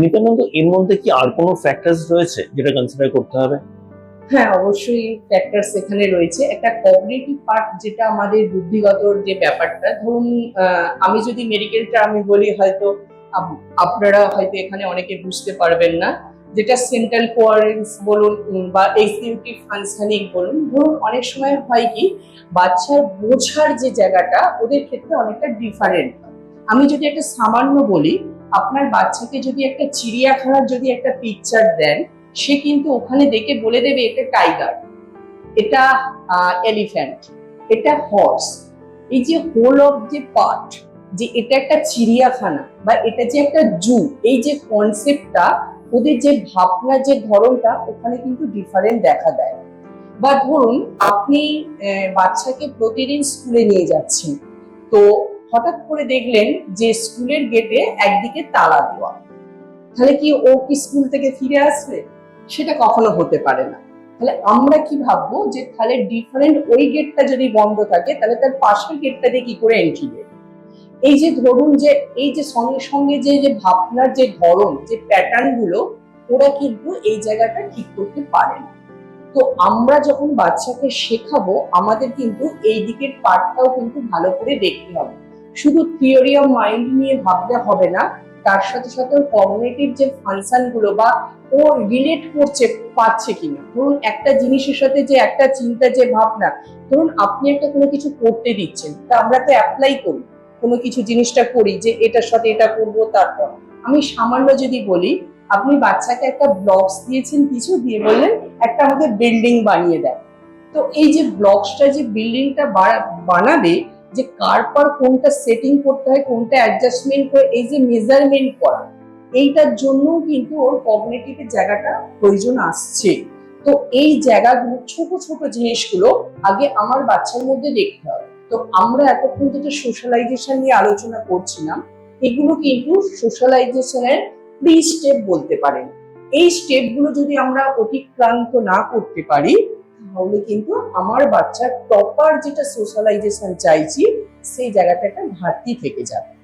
নিত্যানন্দ এর মধ্যে কি আর কোনো ফ্যাক্টরস রয়েছে যেটা কনসিডার করতে হবে? হ্যাঁ অবশ্যই ফ্যাক্টরস এখানে রয়েছে। একটা কগনিটিভ পার্ট যেটা আমাদের বুদ্ধিগত যে ব্যাপারটা, ধরুন আমি যদি মেডিকেল টার্মে বলি হয়তো আপনারা হয়তো এখানে অনেকে বুঝতে পারবেন না। যেটা সেন্ট্রাল কোয়ারেন্স বলুন বা এক্সিকিউটিভ ফাংশনিং বলুন, ধরুন, অনেক সময় হয় কি, বাচ্চার বোঝার যে জায়গাটা, ওদের ক্ষেত্রে অনেকটা ডিফারেন্ট আমি যদি একটা সামান্য বলি আপনার বাচ্চাকে যদি একটা চিড়িয়াখানার যদি একটা পিকচার দেন, সে কিন্তু ওখানে দেখে বলে দেবে এটা টাইগার এটা এলিফ্যান্ট এটা হর্স এই যে হোল অফ যে পার্ট যে এটা একটা চিড়িয়াখানা বা এটা যে একটা জু এই যে কনসেপ্টটা ওদের যে ভাবনার যে ধরনটা, ওখানে কিন্তু ডিফারেন্ট দেখা দেয়। বা ধরুন, আপনি বাচ্চাকে প্রতিদিন স্কুলে নিয়ে যাচ্ছেন, তো হঠাৎ করে দেখলেন যে স্কুলের গেটে একদিকে তালা দেওয়া। তাহলে কি ও কি স্কুল থেকে ফিরে আসবে? সেটা কখনো হতে পারে না। তাহলে আমরা কি ভাববো যে তাহলে ডিফারেন্ট ওই গেটটা যদি বন্ধ থাকে, তাহলে তার পাশের গেটটা দিয়ে কি করে এন্ট্রি দেবে এই যে ধরুন যে, এই যে সঙ্গে সঙ্গে যে যে ভাবনার যে ধরন, যে প্যাটার্নগুলো, ওরা কিন্তু এই জায়গাটা ঠিক করতে পারে না। তো আমরা যখন বাচ্চাকে শেখাবো, আমাদের কিন্তু এই দিকের পার্টটাও কিন্তু ভালো করে দেখতে হবে। শুধু থিওরি অফ মাইন্ড নিয়ে ভাবলে হবে না, তার সাথে সাথে কগনিটিভ যে ফাংশনগুলো বা ও রিলেট করছে, পাচ্ছে কিনা। ধরুন একটা জিনিসের সাথে যে একটা চিন্তা, যে ভাবনা, ধরুন আপনি একটা কোনো কিছু করতে দিচ্ছেন, তা আমরা তো অ্যাপ্লাই করি, কোনো কিছু জিনিসটা করি যে এটার সাথে এটা করব, তারপর। আমি সামান্য যদি বলি, আপনি বাচ্চাকে একটা ব্লকস দিয়েছেন কিছু, দিয়ে বললেন, একটা আমাকে বিল্ডিং বানিয়ে দেয়। তো এই যে ব্লকসটা যে বিল্ডিংটা বানাবে যে কার পর কোনটা সেটিং করতে হয়, কোনটা অ্যাডজাস্টমেন্ট করে এই যে মেজারমেন্ট করা, এইটার জন্য কিন্তু ওর কগনিটিভের জায়গাটা প্রয়োজন আসছে। তো এই জায়গাগুলো, ছোট ছোট জিনিসগুলো আগে আমার বাচ্চার মধ্যে দেখতে হবে। তো আমরা এতক্ষণ যেটা সোশ্যালাইজেশন নিয়ে আলোচনা করছিলাম, এগুলো কিন্তু সোশ্যালাইজেশনের প্রি স্টেপ বলতে পারেন। এই স্টেপগুলো যদি আমরা অতিক্রান্ত না করতে পারি তাহলে কিন্তু আমার বাচ্চার প্রপার যেটা সোশ্যালাইজেশন চাইছি সেই জায়গাটা একটা ঘাটতি থেকে যাবে।